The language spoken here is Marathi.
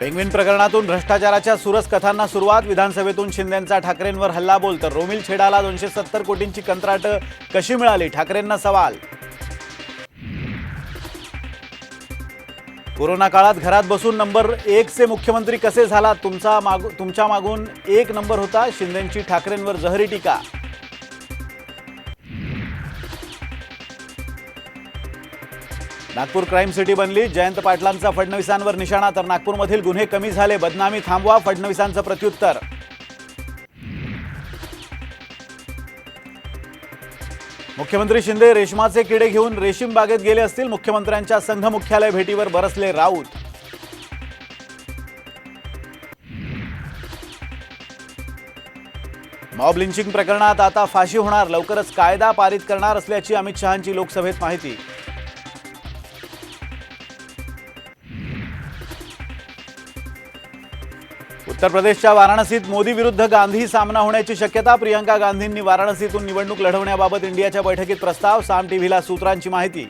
पेंग्विन प्रकरणातून भ्रष्टाचाराच्या सुरस कथांना सुरुवात. विधानसभेतून शिंदेंचा ठाकरेंवर हल्लाबोल तर रोमिल छेडाला दोनशे सत्तर कोटींची कंत्राटं कशी मिळाली? ठाकरेंना सवाल. कोरोना काळात घरात बसून नंबर एकचे मुख्यमंत्री कसे झाला? तुमचा माग तुमच्या मागून एक नंबर होता. शिंदेंची ठाकरेंवर जहरी टीका. नागपूर क्राईम सिटी बनली. जयंत पाटलांचा फडणवीसांवर निशाणा तर नागपूरमधील गुन्हे कमी झाले. बदनामी थांबवा फडणवीसांचं प्रत्युत्तर. मुख्यमंत्री शिंदे रेशमाचे किडे घेऊन रेशीम बागेत गेले असतील. मुख्यमंत्र्यांच्या संघ मुख्यालय भेटीवर बरसले राऊत. मॉब लिंचिंग प्रकरणात आता फाशी होणार. लवकरच कायदा पारित करणार असल्याची अमित शहांची लोकसभेत माहिती. उत्तर प्रदेशच्या वाराणसीत मोदी विरुद्ध गांधी सामना होण्याची शक्यता प्रियंका गांधींनी वाराणसीतून निवडणूक लढवण्याबाबत इंडियाच्या बैठकीत प्रस्ताव साम टीव्हीला सूत्रांची माहिती.